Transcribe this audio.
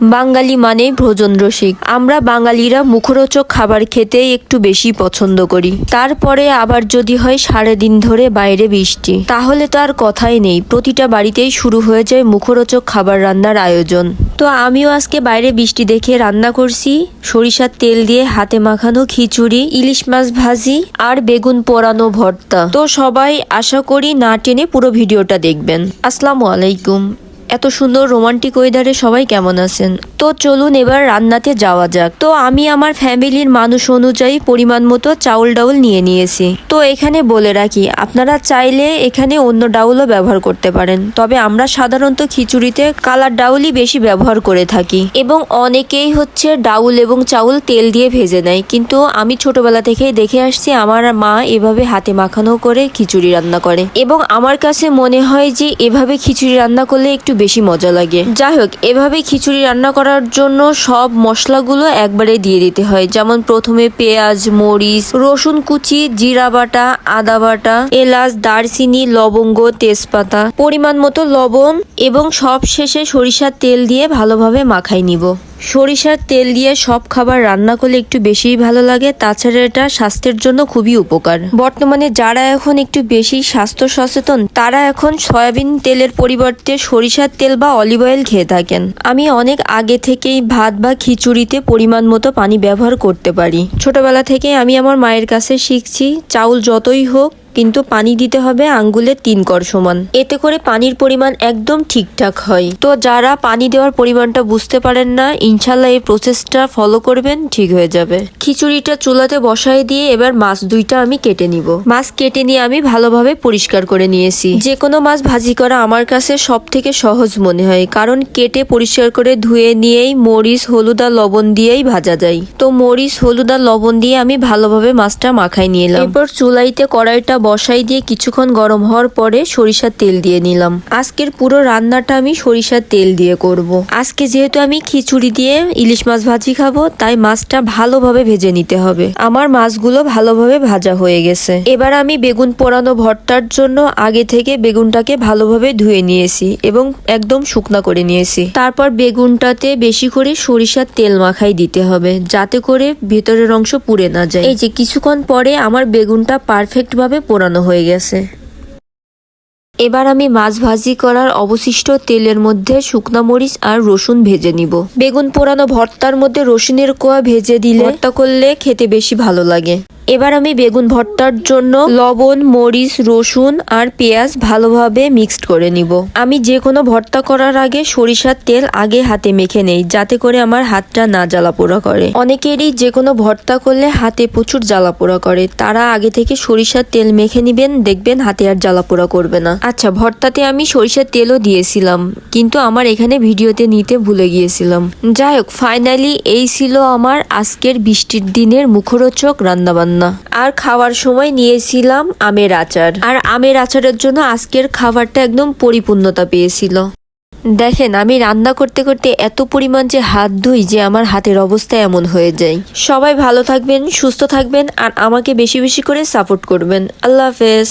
বাঙালি মানে ভোজন রসিক আমরা বাঙালিরা মুখরোচক খাবার খেতেই একটু বেশি পছন্দ করি। তারপরে আবার যদি হয় সাড়ে দিন ধরে বাইরে বৃষ্টি। তাহলে তো আর কথাই নেই। প্রতিটা বাড়িতেই শুরু হয়ে যায় মুখরোচক খাবার রান্নার আয়োজন। তো আমিও আজকে বাইরে বৃষ্টি দেখে রান্না করছি। সরিষার তেল দিয়ে হাতে মাখানো খিচুড়ি, ইলিশ মাছ ভাজি আর বেগুন পোড়ানো ভর্তা। তো সবাই আশা করি না টেনে পুরো ভিডিওটা দেখবেন। আসসালামু আলাইকুম। এত সুন্দর রোমান্টিক ওয়েদারে সবাই কেমন আছেন? তো চলুন এবার রান্নাতে যাওয়া যাক। তো আমি আমার ফ্যামিলির মানুষ অনুযায়ী পরিমাণ মতো চাউল ডাউল নিয়ে নিয়েছি। তো এখানে বলে রাখি, আপনারা চাইলে এখানে অন্য ডাউলও ব্যবহার করতে পারেন। তবে আমরা সাধারণত খিচুড়িতে কালার ডাউলই বেশি ব্যবহার করে থাকি। এবং অনেকেই হচ্ছে ডাউল এবং চাউল তেল দিয়ে ভেজে নেয়। কিন্তু আমি ছোটবেলা থেকেই দেখে আসছি, আমার মা এভাবে হাতে মাখানো করে খিচুড়ি রান্না করে। এবং আমার কাছে মনে হয় যে, এভাবে খিচুড়ি রান্না করলে একটু বেশি মজা লাগে। যাই হোক এভাবে খিচুড়ি রান্না করার জন্য সব মশলাগুলো একবারে দিয়ে দিতে হয়। যেমন প্রথমে পেঁয়াজ, মরিচ, রসুন কুচি, জিরা বাটা, আদা বাটা, এলাচ, দারচিনি, লবঙ্গ, তেজপাতা। পরিমাণ মতো লবণ এবং সব শেষে সরিষার তেল দিয়ে ভালোভাবে মাখাই নিব। সরিষার তেল দিয়ে সব খাবার রান্না করলে একটু বেশিই ভালো লাগে, তাছাড়া এটা স্বাস্থ্যের জন্য খুবই উপকার। বর্তমানে যারা এখন একটু বেশি স্বাস্থ্য সচেতন, তারা এখন সয়াবিন তেলের পরিবর্তে সরিষার তেল বা অলিভ অয়েল খেয়ে থাকেন। আমি অনেক আগে থেকেই ভাত বা খিচুড়িতে পরিমাণ মতো পানি ব্যবহার করতে পারি। ছোটবেলা থেকে আমি আমার মায়ের কাছে শিখছি, চাউল যতই হোক কিন্তু পানি দিতে হবে আঙ্গুলের তিন কর সমান। এতে করে পানির পরিমাণ একদম ঠিকঠাক হয়। তো যারা পানি দেওয়ার পরিমাণটা বুঝতে পারেন না, ইনশাল্লাহ এই প্রসেসটা ফলো করবেন, ঠিক হয়ে যাবে। খিচুড়িটা চুলাতে বসায় দিয়ে এবার মাছ দুইটা আমি কেটে নিব। মাছ কেটে নিয়ে আমি ভালোভাবে পরিষ্কার করে নিয়েছি। যে কোনো মাছ ভাজি করা আমার কাছে সব থেকে সহজ মনে হয়, কারণ কেটে পরিষ্কার করে ধুয়ে নিয়েই মরিচ, হলুদ আর লবণ দিয়েই ভাজা যায়। তো মরিচ, হলুদ আর লবণ দিয়ে আমি ভালোভাবে মাছটা মাখাই নিয়ে এলাম এরপর চুলাইতে কড়াইটা বসাই দিয়ে কিছুক্ষণ গরম হওয়ার পরে সরিষার তেল দিয়ে নিলাম। আজকের পুরো রান্নাটা আমি সরিষার তেল দিয়ে করব। আজকে যেহেতু আমি খিচুড়ি দিয়ে ইলিশ মাছ ভাজি খাব, তাই মাছটা ভালোভাবে ভেজে নিতে হবে। আমার মাছগুলো ভালোভাবে ভাজা হয়ে গেছে। এবার আমি বেগুন পোড়ানো ভর্তার জন্য আগে থেকে বেগুনটাকে ভালোভাবে ধুয়ে নিয়েছি এবং একদম শুকনা করে নিয়েছি। তারপর বেগুনটাতে বেশি করে সরিষার তেল মাখাই দিতে হবে, যাতে করে ভেতরের অংশ পুড়ে না যায়। এই যে কিছুক্ষণ পরে আমার বেগুনটা পারফেক্ট ভাবে পোড়ানো হয়ে গেছে। এবার আমি মাছ ভাজি করার অবশিষ্ট তেলের মধ্যে শুকনা মরিচ আর রসুন ভেজে নিব। বেগুন পোড়ানো ভর্তার মধ্যে রসুনের কোয়া ভেজে দিলে ভর্তা করলে খেতে বেশি ভালো লাগে। এবার আমি বেগুন ভর্তার জন্য লবণ, মরিচ, রসুন আর পেঁয়াজ ভালোভাবে মিক্সড করে নিব। আমি যে কোনো ভর্তা করার আগে সরিষার তেল আগে হাতে মেখে নেই, যাতে করে আমার হাতটা না জ্বালা পোড়া করে। অনেকেরই যে কোনো ভর্তা করলে হাতে প্রচুর জ্বালা পোড়া করে, তারা আগে থেকে সরিষার তেল মেখে নিবেন, দেখবেন হাতে আর জ্বালা পোড়া করবে না। আচ্ছা ভর্তাতে আমি সরিষার তেলও দিয়েছিলাম, কিন্তু আমার এখানে ভিডিওতে নিতে ভুলে গিয়েছিলাম। যাই হোক, ফাইনালি এই ছিল আমার আজকের বৃষ্টির দিনের মুখরোচক রান্নাবান্না। আর খাওয়ার সময় নিয়েছিলাম আমের আচার। আর আমের আচারের জন্য আজকের খাবারটা একদম পরিপূর্ণতা পেয়েছিল। দেখেন, আমি রান্না করতে করতে এত পরিমাণ যে হাত ধুই যে আমার হাতের অবস্থা এমন হয়ে যায়। সবাই ভালো থাকবেন, সুস্থ থাকবেন, আর আমাকে বেশি বেশি করে সাপোর্ট করবেন। আল্লাহ হাফেজ।